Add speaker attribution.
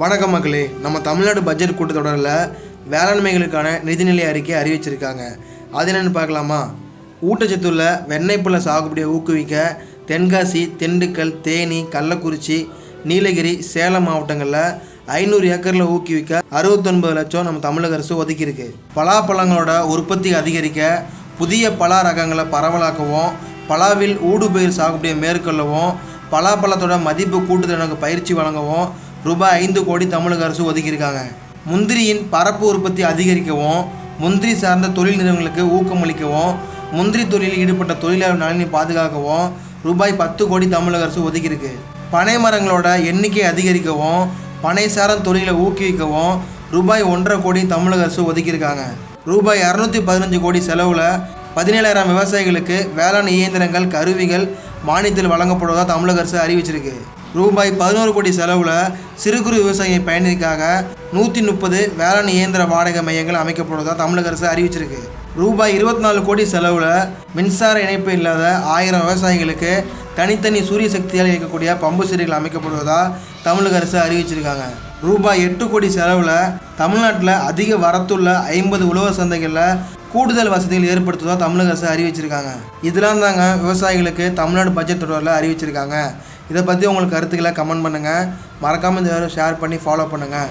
Speaker 1: வணக்கம் மக்களே நம்ம தமிழ்நாடு பட்ஜெட் கூட்டத்தொடரில் வேளாண்மைகளுக்கான நிதிநிலை அறிக்கை அறிவிச்சிருக்காங்க. அது என்னென்னு பார்க்கலாமா? ஊட்டச்சத்துள்ள வெண்ணெய் சாகுபடியை ஊக்குவிக்க தென்காசி திண்டுக்கல் தேனி கள்ளக்குறிச்சி நீலகிரி சேலம் மாவட்டங்களில் ஐநூறு ஏக்கரில் ஊக்குவிக்க அறுபத்தொன்பது லட்சம் நம்ம தமிழக அரசு ஒதுக்கியிருக்கு. பலாப்பழங்களோட உற்பத்தி அதிகரிக்க புதிய பலா ரகங்களை பரவலாக்கவும் பலாவில் ஊடுபயிர் சாகுபடியை மேற்கொள்ளவும் பலாப்பழத்தோட மதிப்பு கூட்டுதலுக்கு பயிற்சி வழங்கவும் ரூபாய் ஐந்து கோடி தமிழக அரசு ஒதுக்கியிருக்காங்க. முந்திரியின் பரப்பு உற்பத்தி அதிகரிக்கவும் முந்திரி சார்ந்த தொழில் நிறுவனங்களுக்கு ஊக்கமளிக்கவும் முந்திரி தொழிலில் ஈடுபட்ட தொழிலாளர் நலனை பாதுகாக்கவும் ரூபாய் பத்து கோடி தமிழக அரசு ஒதுக்கியிருக்கு. பனை மரங்களோட எண்ணிக்கை அதிகரிக்கவும் பனை சார்ந்த தொழிலை ஊக்குவிக்கவும் ரூபாய் ஒன்றரை கோடி தமிழக அரசு ஒதுக்கியிருக்காங்க. ரூபாய் இரநூத்தி பதினஞ்சு கோடி செலவில் பதினேழாயிரம் விவசாயிகளுக்கு வேளாண் இயந்திரங்கள் கருவிகள் மானியத்தில் வழங்கப்படுவதாக தமிழக அரசு அறிவிச்சிருக்கு. ரூபாய் பதினோரு கோடி செலவில் சிறு குறு விவசாய பயணிக்காக நூற்றி முப்பது வேளாண் இயந்திர வாடகை மையங்கள் அமைக்கப்படுவதாக தமிழக அரசு அறிவிச்சிருக்கு. ரூபாய் இருபத்தி நாலு கோடி செலவில் மின்சார இணைப்பு இல்லாத ஆயிரம் விவசாயிகளுக்கு தனித்தனி சூரிய சக்தியால் இயக்கக்கூடிய பம்பு செடிகள் அமைக்கப்படுவதாக தமிழக அரசு அறிவிச்சிருக்காங்க. ரூபாய் எட்டு கோடி செலவில் தமிழ்நாட்டில் அதிக வரத்துள்ள ஐம்பது உழவர் சந்தைகளில் கூடுதல் வசதிகள் ஏற்படுத்துவதாக தமிழக அரசு அறிவிச்சிருக்காங்க. இதெல்லாம் தாங்க விவசாயிகளுக்கு தமிழ்நாடு பட்ஜெட் தொடரில் அறிவிச்சிருக்காங்க. இதை பற்றி உங்களுக்கு கருத்துக்களை கமெண்ட் பண்ணுங்கள் மறக்காமல் இந்த ஷேர் பண்ணி ஃபாலோ பண்ணுங்கள்